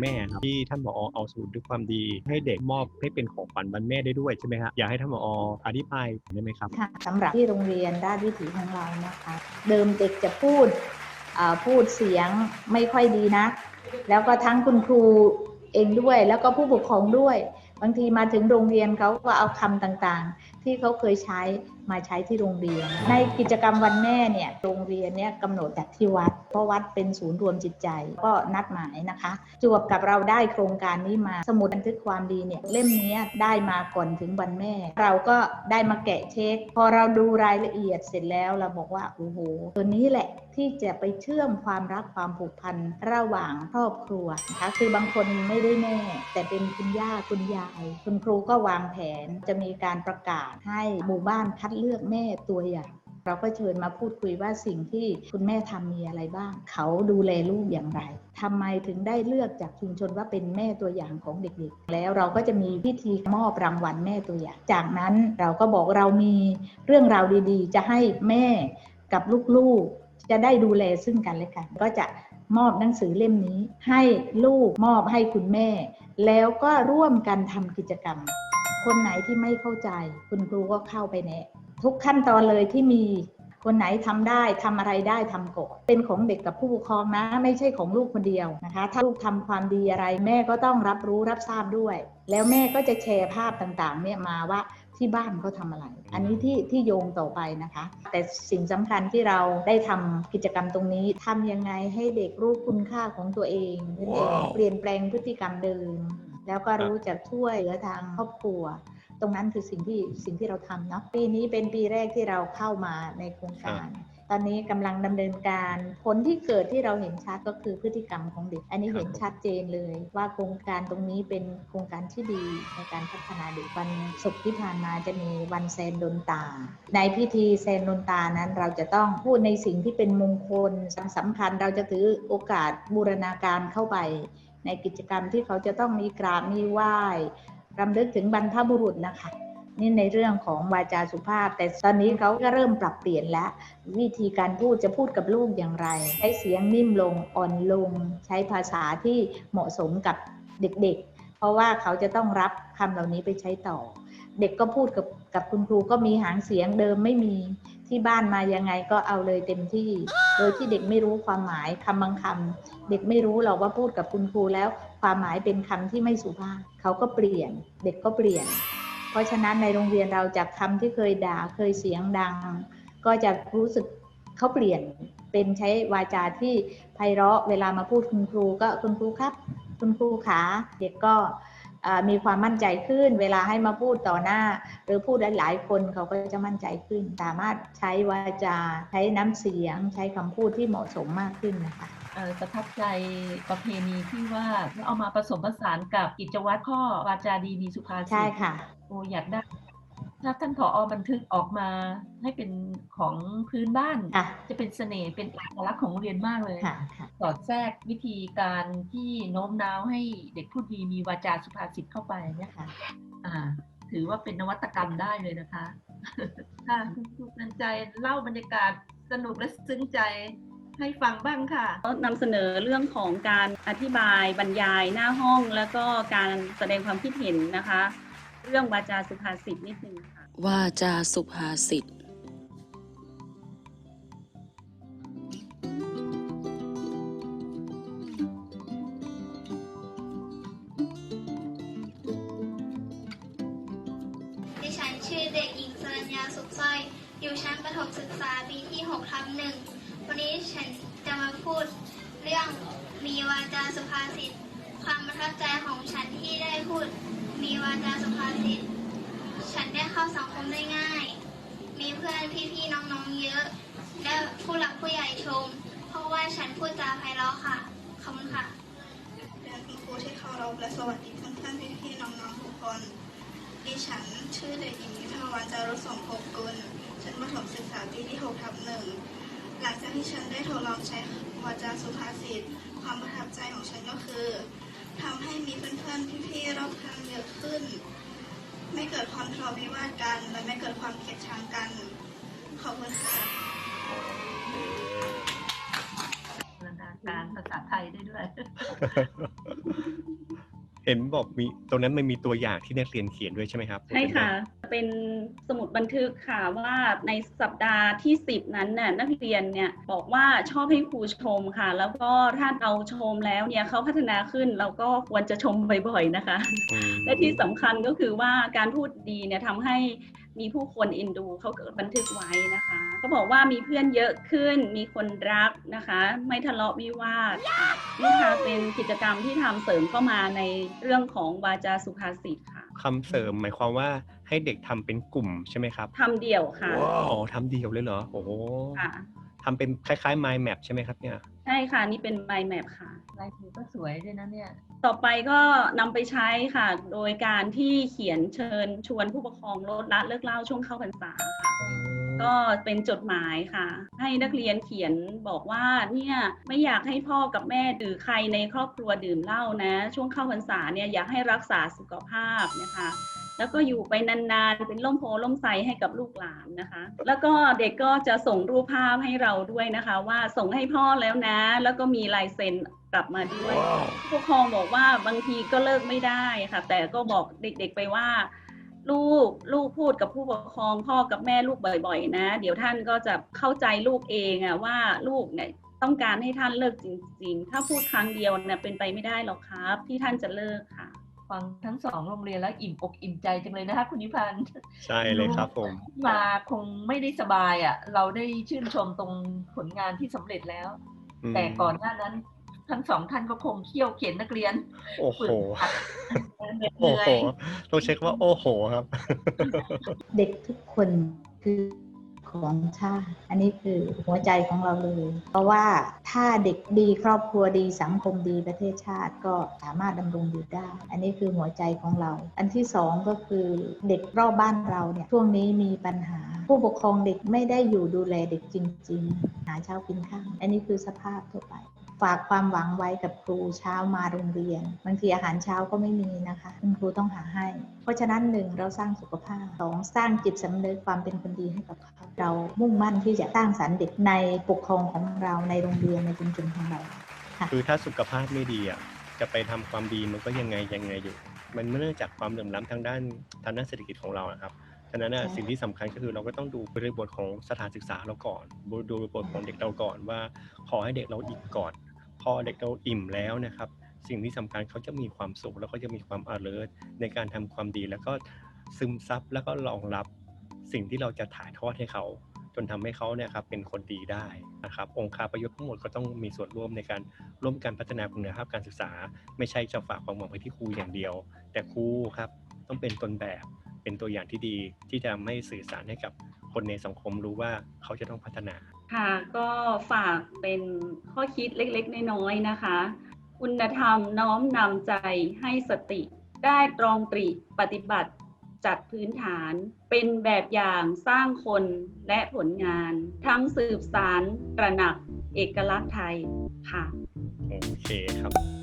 แม่ครับที่ท่านผอเอาสูตรด้วยความดี ให้เด็กมอบให้เป็นของขวัญวันแม่ได้ด้วยใช่ไหมครับอยากให้ท่านผออธิบายได้ไหมครับค่ะสำหรับที่โรงเรียนราชวิถีของเรานะคะ เดิมเด็กจะพูดพูดเสียงไม่ค่อยดีนะ แล้วก็ทั้งคุณครูเองด้วยแล้วก็ผู้ปกครองด้วย บางทีมาถึงโรงเรียนเขาก็เอาคำต่างๆ ที่เขาเคยใช้มาใช้ที่โรงเรียน ในกิจกรรมวันแม่เนี่ยโรงเรียนเนี่ยกำหนดจากที่วัด เพราะวัดเป็นศูนย์รวมจิตใจ ก็นัดหมายนะคะ จวบกับเราได้โครงการนี้มาสมุดบันทึกความดีเนี่ยเล่มนี้ได้มาก่อนถึงวันแม่ เราก็ได้มาแกะเช็ค พอเราดูรายละเอียดเสร็จแล้วเราบอกว่าโอ้โหตัวนี้แหละ ที่จะไปเชื่อมความรักความผูกพันระหว่างครอบครัวนะคะคือบางคนไม่ได้แม่แต่เป็นคุณย่าคุณยาย คุณครูก็วางแผนจะมีการประกาศให้หมู่บ้านคัดเลือกแม่ตัวอย่างเราก็เชิญมาพูดคุยว่าสิ่งที่คุณแม่ทำมีอะไรบ้าง เขาดูแลลูกอย่างไรทำไมถึงได้เลือกจากชุมชนว่าเป็นแม่ตัวอย่างของเด็กๆ แล้วเราก็จะมีพิธีมอบรางวัลแม่ตัวอย่าง จากนั้นเราก็บอกเรามีเรื่องราวดีๆ จะให้แม่กับลูกๆ จะได้ดูแลซึ่งกันและกัน ก็จะมอบหนังสือเล่มนี้ ให้ลูกมอบให้คุณแม่ แล้วก็ร่วมกันทำกิจกรรม คนไหนที่ไม่เข้าใจ คุณครูก็เข้าไปแนะ ทุกขั้นตอนเลยที่มีคนไหนทำได้ทำอะไรได้ทำก่อนเป็นของเด็กกับผู้ปกครองนะ ไม่ใช่ของลูกคนเดียวนะคะ ถ้าลูกทำความดีอะไร แม่ก็ต้องรับรู้รับทราบด้วย แล้วแม่ก็จะแชร์ภาพต่างๆเนี่ยมาว่า ที่บ้านเขาทำอะไร อันนี้ที่ที่โยงต่อไปนะคะ แต่สิ่งสำคัญที่เราได้ทำกิจกรรมตรงนี้ทำยังไงให้เด็กรู้คุณค่าของตัวเองนั่นเองเปลี่ยนแปลงพฤติกรรมเดิม แล้วก็รู้จักช่วยเหลือทางครอบครัวตรงนั้นคือสิ่งที่สิ่งที่เราทำเนาะปีนี้เป็นปีแรกที่เราเข้ามาในโครงการ ตอนนี้กำลังดำเนินการผลที่เกิดที่เราเห็นชัดก็คือพฤติกรรมของเด็ก อันนี้เห็นชัดเจนเลยว่าโครงการตรงนี้เป็นโครงการที่ดีในการพัฒนาเด็กวันศุกร์ที่ผ่านมาจะมีวันแซนดนตา ในพิธีแซนดนตานั้นเราจะต้องพูดในสิ่งที่เป็นมงคลสำคัญเราจะถือโอกาสบูรณาการเข้าไป ในกิจกรรมที่เขาจะต้องมีกราบมีไหว้รำลึกถึงบรรพบุรุษนะคะ นี่ในเรื่องของวาจาสุภาพ แต่ตอนนี้เขาก็เริ่มปรับเปลี่ยนแล้ว วิธีการพูดจะพูดกับลูกอย่างไร ใช้เสียงนิ่มลงอ่อนลง ใช้ภาษาที่เหมาะสมกับเด็กๆ เพราะว่าเขาจะต้องรับคำเหล่านี้ไปใช้ต่อ เด็กก็พูดกับกับคุณครูก็มีหางเสียงเดิมไม่มีที่บ้านมายังไงก็เอาเลยเต็มที่ โดยที่เด็กไม่รู้ความหมายคำบางคำเด็กไม่รู้หรอกว่าพูดกับคุณครูแล้ว ความหมายเป็นคำที่ไม่สุภาพเขาก็เปลี่ยน เด็กก็เปลี่ยน เพราะฉะนั้นในโรงเรียนเราจากคำที่เคยด่าเคยเสียงดัง ก็จะรู้สึกเขาเปลี่ยนเป็นใช้วาจาที่ไพเราะเวลามาพูดคุณครูก็คุณครูครับ คุณครูขาเด็กก็มีความมั่นใจขึ้น เวลาให้มาพูดต่อหน้า หรือพูดหลายๆคนเขาก็จะมั่นใจขึ้น สามารถใช้วาจาใช้น้ำเสียง ใช้คำพูดที่เหมาะสมมากขึ้นนะคะ ประทับใจประเพณีที่ว่าเอามาผสมผสานกับกิจวัตรข้อวาจาดีมีสุภาษิตใช่ค่ะโอ้อยากได้ถ้าท่านผอบันทึกออกมาให้เป็นของพื้นบ้านค่ะจะเป็นเสน่ห์เป็นเอกลักษณ์ของโรงเรียนมากเลยค่ะค่ะสอดแทรกวิธีการที่โน้มน้าวให้เด็กพูดดีมีวาจาสุภาษิตเข้าไปเนี่ยค่ะอ่าถือว่าเป็นนวัตกรรมได้เลยนะคะค่ะคุณครูนันใจเล่าบรรยากาศสนุกและซึ้งใจ ให้ฟังบ้างค่ะก็นำเสนอเรื่องของการอธิบายบรรยายหน้าห้อง แล้วก็การแสดงความคิดเห็นนะคะ เรื่องวาจาสุภาษิตนิดนึงค่ะว่าจาสุภาษิตดิฉันชื่อเด็กหญิงสรัญญาสุขสร้อยอยู่ชั้นประถมศึกษาปีที่6ทับหนึ่ง วันนี้ฉันจะมาพูดเรื่องมีวาจาสุภาษิต ความประทับใจของฉันที่ได้พูด มีวาจาสุภาษิต ฉันได้เข้าสังคมได้ง่าย มีเพื่อนพี่ๆน้องๆเยอะ และผู้หลักผู้ใหญ่ชม เพราะว่าฉันพูดจาไพเราะค่ะ ขอบคุณค่ะเรียนคุณครูที่เคารพและสวัสดีเพื่อนๆพี่ๆน้องๆทุกคนดิฉันชื่อเด็กหญิงนิพาวันจารุสมภพกุลชั้นประถมศึกษาปีที่6ทับหนึ่ง หลังจากที่ฉันได้ทดลองใช้วาจาสุภาษิต ความประทับใจของฉันก็คือทำให้มีเพื่อนๆพี่ๆรอบข้างเยอะขึ้น ไม่เกิดความทะเลาะวิวาทกัน และไม่เกิดความเกลียดชังกัน ขอบคุณค่ะลังการการภาษาไทยได้ด้วย เห็นบอกมีตรงนั้นมันมีตัวอย่างที่นักเรียนเขียนด้วยใช่ไหมครับใช่ค่ะ เป็นสมุดบันทึกค่ะว่าในสัปดาห์ที่ 10 นั้นน่ะนักเรียนเนี่ยบอกว่าชอบให้ครูชมค่ะ แล้วก็ถ้าเราชมแล้วเนี่ยเขาพัฒนาขึ้นเราก็ควรจะชมบ่อยๆนะคะอืมและที่สำคัญก็คือว่าการพูดดีเนี่ยทำให้ มีผู้คนเอ็นดูเขาเกิดบันทึกไว้นะคะเขาบอกว่ามีเพื่อนเยอะขึ้น มีคนรักนะคะ ไม่ทะเลาะวิวาทค่ะนี่ค่ะเป็นกิจกรรมที่ทำเสริมเข้ามาในเรื่องของวาจาสุภาษิตค่ะคำเสริมหมายความว่าให้เด็กทำเป็นกลุ่มใช่ไหมครับทำเดี่ยวค่ะอ๋อทำเดียวเลยเหรอโอ้โหค่ะทำเป็นคล้ายๆ mind map ใช่ไหมครับเนี่ย ใช่ค่ะนี่เป็น mind map ค่ะ ลายมือก็สวยด้วยนะเนี่ยต่อไปก็นำไปใช้ค่ะ โดยการที่เขียนเชิญชวนผู้ปกครองลดละเลิกเหล่าช่วงเข้าพรรษาค่ะ ก็เป็นจดหมายค่ะ ให้นักเรียนเขียนบอกว่าเนี่ยไม่อยากให้พ่อกับแม่หรือใครในครอบครัวดื่มเหล้านะ ช่วงเข้าพรรษาเนี่ยอยากให้รักษาสุขภาพนะคะ แล้วก็อยู่ไปนานๆ เป็นล่มโพล่มไทรให้กับลูกหลานนะคะ แล้วก็เด็กก็จะส่งรูปภาพให้เราด้วยนะคะ ว่าส่งให้พ่อแล้วนะ แล้วก็มีลายเซ็นกลับมาด้วยผู้ปกครองบอกว่าบางทีก็เลิกไม่ได้ค่ะ แต่ก็บอกเด็กๆไปว่า ลูกลูกพูดกับผู้ปกครองพ่อกับแม่ลูกบ่อย ๆ นะ เดี๋ยวท่านก็จะเข้าใจลูกเองอะว่าลูกเนี่ยต้องการให้ท่านเลิกจริง ๆ ถ้าพูดครั้งเดียวเนี่ยเป็นไปไม่ได้หรอกครับ ที่ท่านจะเลิกค่ะ ฟังทั้งสองโรงเรียนแล้วอิ่มอกอิ่มใจจังเลยนะคะคุณนิพันธ์ใช่เลยครับผมมาคงไม่ได้สบายอะ เราได้ชื่นชมตรงผลงานที่สำเร็จแล้วอืมแต่ก่อนหน้านั้นทั้งสองท่านก็คงเขี่ยวเข็นนักเรียน โอ้โหฝึกหัดเหนื่โอ้อโหยต้องเช็คว่าโอ้โหครับ เด็กทุกคนคือ ของชาติอันนี้คือหัวใจของเราเลย เพราะว่าถ้าเด็กดีครอบครัวดีสังคมดีประเทศชาติก็สามารถดำรงอยู่ได้ อันนี้คือหัวใจของเรา อันที่สองก็คือเด็กรอบบ้านเราเนี่ยช่วงนี้มีปัญหา ผู้ปกครองเด็กไม่ได้อยู่ดูแลเด็กจริง ๆ หาเช้ากินข้างอันนี้คือสภาพทั่วไป ฝากความหวังไว้กับครูเช้ามาโรงเรียนบางทีอาหารเช้าก็ไม่มีนะคะคุณครูต้องหาให้ เพราะฉะนั้นหนึ่งเราสร้างสุขภาพสองสร้างจิตสำนึกความเป็นคนดีให้กับเขาเรามุ่งมั่นที่จะสร้างสรรค์เด็กในปกครองของเราในโรงเรียนในชุมชนของเราคือถ้าสุขภาพไม่ดีอะจะไปทำความดีมันก็ยังไงยังไงอยู่ มันเนื่องจากความเหลื่อมล้ำทางด้านทางด้านเศรษฐกิจของเราอะครับฉะนั้นน่ะใช่สิ่งที่สำคัญก็คือเราก็ต้องดูบริบทของสถานศึกษาเราก่อน ดูบริบทของเด็กเราก่อนว่า ขอให้เด็กเราอิ่มก่อน พอเด็กเราอิ่มแล้วนะครับ สิ่งที่สำคัญเขาจะมีความสุขแล้วก็จะมีความ alert ในการทำความดีแล้วก็ซึมซับแล้วก็รองรับสิ่งที่เราจะถ่ายทอดให้เขา จนทำให้เขาเนี่ยครับเป็นคนดีได้นะครับ องค์คาประโยชน์ทั้งหมดก็ต้องมีส่วนร่วมในการร่วมกันพัฒนาคุณภาพการศึกษา ไม่ใช่จะฝากความหวังไปที่ครูอย่างเดียว แต่ครูครับต้องเป็นต้นแบบเป็นตัวอย่างที่ดีที่จะไม่สื่อสารให้กับคนในสังคมรู้ว่าเขาจะต้องพัฒนา ค่ะก็ฝากเป็นข้อคิดเล็กๆ น้อยๆนะคะ คุณธรรมน้อมนำใจให้สติได้ตรองตรีปฏิบัติจัดพื้นฐานเป็นแบบอย่างสร้างคนและผลงาน ทั้งสืบสารตระหนักเอกลักษณ์ไทยค่ะ โอเคครับ